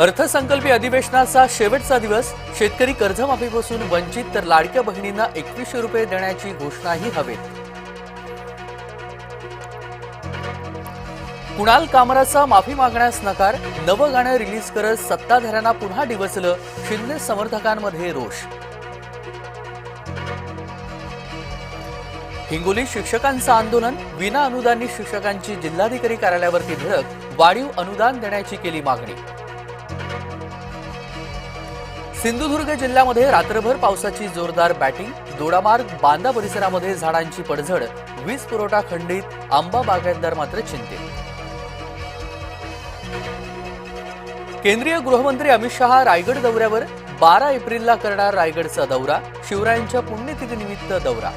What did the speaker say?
अर्थसंकल्पीय अधिवेशनाचा शेवटचा दिवस शेतकरी कर्जमाफीपासून वंचित तर लाडक्या बहिणींना एकवीसशे रुपये देण्याची घोषणाही हवेत. कुणाल कामराचा माफी मागण्यास नकार नवं गाणं रिलीज करत सत्ताधाऱ्यांना पुन्हा डिवचलं शिंदे समर्थकांमध्ये रोष. हिंगोली शिक्षकांचं आंदोलन विना अनुदानित शिक्षकांची जिल्हाधिकारी कार्यालयावरती धडक वाढीव अनुदान देण्याची केली मागणी. सिंधुदुर्ग जिल्ह्यामध्ये रात्रभर पावसाची जोरदार बॅटिंग दोडामार्ग बांदा परिसरामध्ये झाडांची पडझड वीज पुरवठा खंडित आंबा बागायतदार मात्र चिंतित. केंद्रीय गृहमंत्री अमित शहा रायगड दौऱ्यावर बारा एप्रिलला करणार रायगडचा दौरा शिवरायांच्या पुण्यतिथीनिमित्त दौरा.